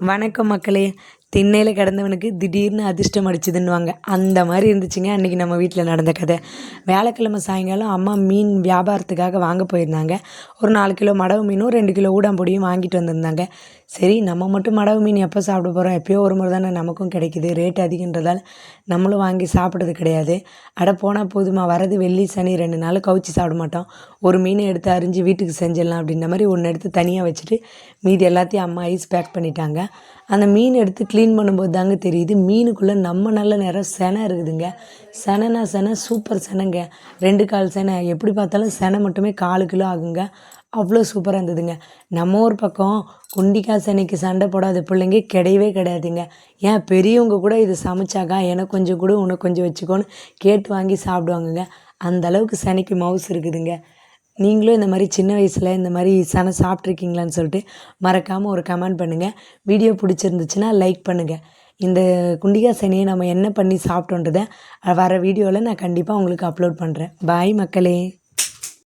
வணக்கம் மக்களே. திண்ணையில் கிடந்தவனுக்கு திடீர்னு அதிர்ஷ்டம் அடிச்சுதுன்னுவாங்க. அந்த மாதிரி இருந்துச்சுங்க அன்றைக்கி நம்ம வீட்டில் நடந்த கதை. வேலைக்கிழமை சாயங்காலம் அம்மா மீன் வியாபாரத்துக்காக வாங்க போயிருந்தாங்க. ஒரு நாலு கிலோ மடவு மீனும் ரெண்டு கிலோ ஊடாம்பொடியும் வாங்கிட்டு வந்திருந்தாங்க. சரி நம்ம மட்டும் மடவு மீன் எப்போ சாப்பிட போகிறோம் எப்பயோ ஒரு முறை தானே நமக்கும் கிடைக்குது. ரேட் அதிகன்றதால் நம்மளும் வாங்கி சாப்பிட்றது கிடையாது. அட போனால் போதுமா? வரது வெள்ளி சனி ரெண்டு நாள் கவுச்சி சாப்பிட மாட்டோம். ஒரு மீனை எடுத்து அரிஞ்சு வீட்டுக்கு செஞ்சிடலாம் அப்படின்ற மாதிரி ஒன்று எடுத்து தனியாக வச்சுட்டு மீதி எல்லாத்தையும் அம்மா ஐஸ் பேக் பண்ணிட்டாங்க. அந்த மீன் எடுத்து க்ளீன் பண்ணும்போது தாங்க தெரியுது. மீனுக்குள்ளே நம்ம நல்ல நேரம் செனை இருக்குதுங்க. செனைனா செனை சூப்பர் செனைங்க. ரெண்டு கால் செனை. எப்படி பார்த்தாலும் செனை மட்டுமே காலு கிலோ ஆகுங்க. அவ்வளோ சூப்பராக இருந்ததுங்க. நம்ம ஊர் பக்கம் குண்டிக்காய் செனைக்கு சண்டை போடாத பிள்ளைங்க கிடையவே கிடையாதுங்க. ஏன் பெரியவங்க கூட இது சமைச்சாக்கா எனக்கு கொஞ்சம் கூட உனக்கு கொஞ்சம் வச்சுக்கோன்னு கேட்டு வாங்கி சாப்பிடுவாங்கங்க. அந்த அளவுக்கு செனைக்கு மவுஸ் இருக்குதுங்க. நீங்களும் இந்த மாதிரி சின்ன வயசில் இந்த மாதிரி சனை சாப்பிட்ருக்கீங்களான்னு சொல்லிட்டு மறக்காமல் ஒரு கமெண்ட் பண்ணுங்கள் வீடியோ பிடிச்சிருந்துச்சுன்னா லைக் பண்ணுங்கள் இந்த குண்டிகா சனியை நம்ம என்ன பண்ணி சாப்பிட்டோன்றதை வர வீடியோவில் நான் கண்டிப்பாக உங்களுக்கு அப்லோட் பண்ணுறேன் பாய் மக்களே.